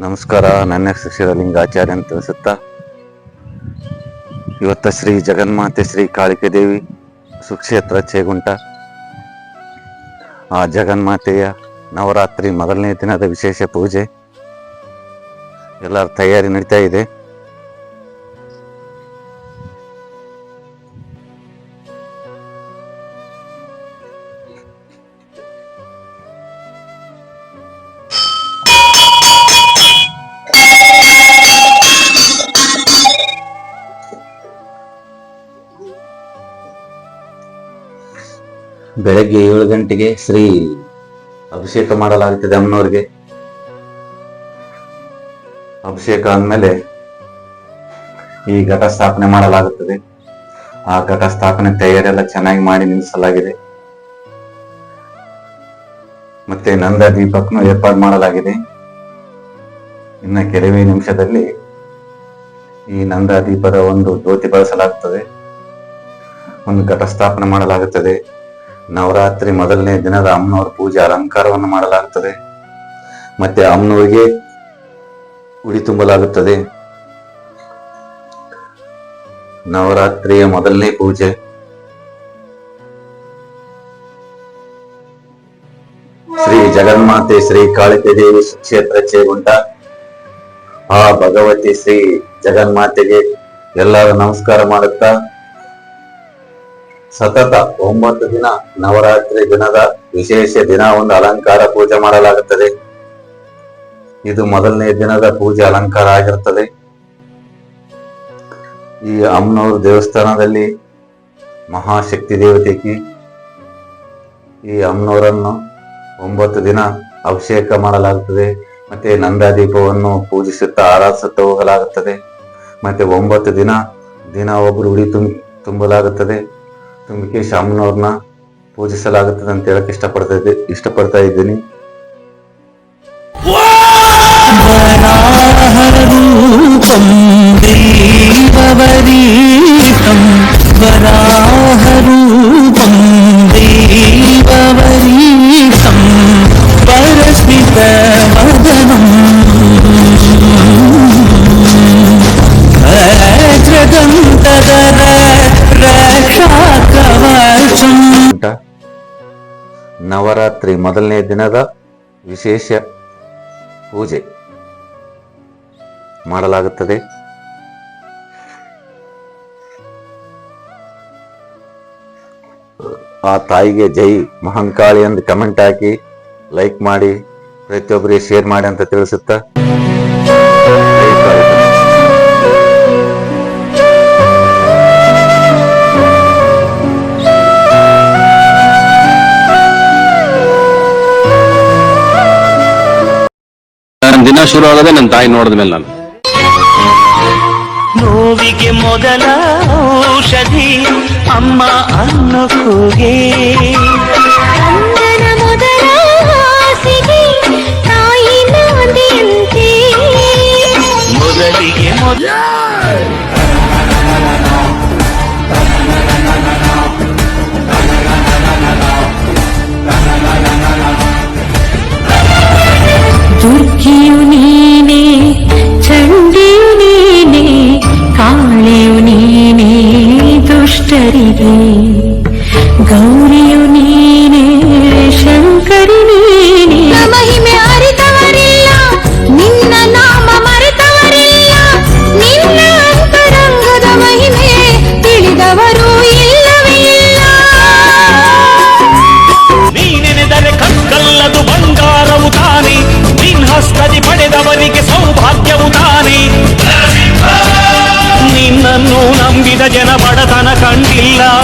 ನಮಸ್ಕಾರ. ನನ್ನ ಹೆಸರು ಲಿಂಗಾಚಾರ್ಯ ಅಂತ ತಿಳಿಸುತ್ತಾ ಇವತ್ತ ಶ್ರೀ ಜಗನ್ಮಾತೆ ಶ್ರೀ ಕಾಳಿಕೆ ದೇವಿ ಸುಕ್ಷೇತ್ರ ಚೇಗುಂಟ. ಆ ಜಗನ್ಮಾತೆಯ ನವರಾತ್ರಿ ಮೊದಲನೇ ದಿನದ ವಿಶೇಷ ಪೂಜೆ. ಎಲ್ಲರ ತಯಾರಿ ನಡೀತಾ ಇದೆ. ಬೆಳಗ್ಗೆ ಏಳು ಗಂಟೆಗೆ ಶ್ರೀ ಅಭಿಷೇಕ ಮಾಡಲಾಗುತ್ತದೆ ಅಮ್ಮನವ್ರಿಗೆ. ಅಭಿಷೇಕ ಆದ್ಮೇಲೆ ಈ ಘಟ ಸ್ಥಾಪನೆ ಮಾಡಲಾಗುತ್ತದೆ. ಆ ಘಟ ಸ್ಥಾಪನೆ ತಯಾರೆಲ್ಲ ಚೆನ್ನಾಗಿ ಮಾಡಿ ನಿಲ್ಲಿಸಲಾಗಿದೆ. ಮತ್ತೆ ನಂದ ದೀಪಕ್ನು ಏರ್ಪಾಡು ಮಾಡಲಾಗಿದೆ. ಇನ್ನ ಕೆಲವೇ ನಿಮಿಷದಲ್ಲಿ ಈ ನಂದ ದೀಪದ ಒಂದು ಜ್ಯೋತಿ ಬಳಸಲಾಗುತ್ತದೆ. ಒಂದು ಘಟ ಸ್ಥಾಪನೆ ಮಾಡಲಾಗುತ್ತದೆ. ನವರಾತ್ರಿ ಮೊದಲನೇ ದಿನದ ಅಮ್ಮನವರ ಪೂಜೆ ಅಲಂಕಾರವನ್ನು ಮಾಡಲಾಗುತ್ತದೆ ಮತ್ತೆ ಅಮ್ಮನವರಿಗೆ ಉಡಿ ತುಂಬಲಾಗುತ್ತದೆ. ನವರಾತ್ರಿಯ ಮೊದಲನೇ ಪೂಜೆ. ಶ್ರೀ ಜಗನ್ಮಾತೆ ಶ್ರೀ ಕಾಳಿಕೆ ದೇವಿ ಕ್ಷೇತ್ರ ಚೇಗುಂಟ ಆ ಭಗವತಿ ಶ್ರೀ ಜಗನ್ಮಾತೆಗೆ ಎಲ್ಲರೂ ನಮಸ್ಕಾರ ಮಾಡುತ್ತಾ ಸತತ ಒಂಬತ್ತು ದಿನ ನವರಾತ್ರಿ ದಿನದ ವಿಶೇಷ ದಿನ ಒಂದು ಅಲಂಕಾರ ಪೂಜೆ ಮಾಡಲಾಗುತ್ತದೆ. ಇದು ಮೊದಲನೇ ದಿನದ ಪೂಜೆ ಅಲಂಕಾರ ಆಗಿರುತ್ತದೆ. ಈ ಅಮ್ಮನವ್ರ ದೇವಸ್ಥಾನದಲ್ಲಿ ಮಹಾಶಕ್ತಿ ದೇವತೆಗೆ ಈ ಅಮ್ಮನವರನ್ನು ಒಂಬತ್ತು ದಿನ ಅಭಿಷೇಕ ಮಾಡಲಾಗುತ್ತದೆ. ಮತ್ತೆ ನಂದಾದೀಪವನ್ನು ಪೂಜಿಸುತ್ತಾ ಆರಾಧಿಸುತ್ತಾ ಹೋಗಲಾಗುತ್ತದೆ. ಮತ್ತೆ ಒಂಬತ್ತು ದಿನ ದಿನ ಒಬ್ಬರು ಉಡಿ ತುಂಬ ತುಂಬಲಾಗುತ್ತದೆ. ತುಂಬಿಕೆ ಶಾಮನವ್ರನ್ನ ಪೂಜಿಸಲಾಗುತ್ತದೆ ಅಂತ ಹೇಳಕ್ ಇಷ್ಟಪಡ್ತಾ ಇದ್ದೆ ಇಷ್ಟಪಡ್ತಾ ಇದ್ದೀನಿ. ವರಾಹ ನವರಾತ್ರಿ ಮೊದಲನೇ ದಿನದ ವಿಶೇಷ ಪೂಜೆ ಮಾಡಲಾಗುತ್ತದೆ. ಆ ತಾಯಿಗೆ ಜೈ ಮಹಂಕಾಳಿ ಎಂದು ಕಮೆಂಟ್ ಹಾಕಿ ಲೈಕ್ ಮಾಡಿ, ಪ್ರತಿಯೊಬ್ಬರಿಗೆ ಶೇರ್ ಮಾಡಿ ಅಂತ ತಿಳಿಸುತ್ತಾ ದಿನ ಶುರು ಆಗೋದೇ ನನ್ನ ತಾಯಿ ನೋಡಿದ ಮೇಲೆ ನಾನು. ನೋವಿಗೆ ಮೊದಲ ಔಷಧಿ ಅಮ್ಮ ಅನ್ನು ಕೂಗೆ. ದುರ್ಗಿಯು ನೀನೆ ಚಂಡಿಯು ನೀನೆ ಕಾಳೆಯು ನೀನೆ ದುಷ್ಟರಿಗೆ ಗೌರಿಯು ನೀನೆ இல்லாத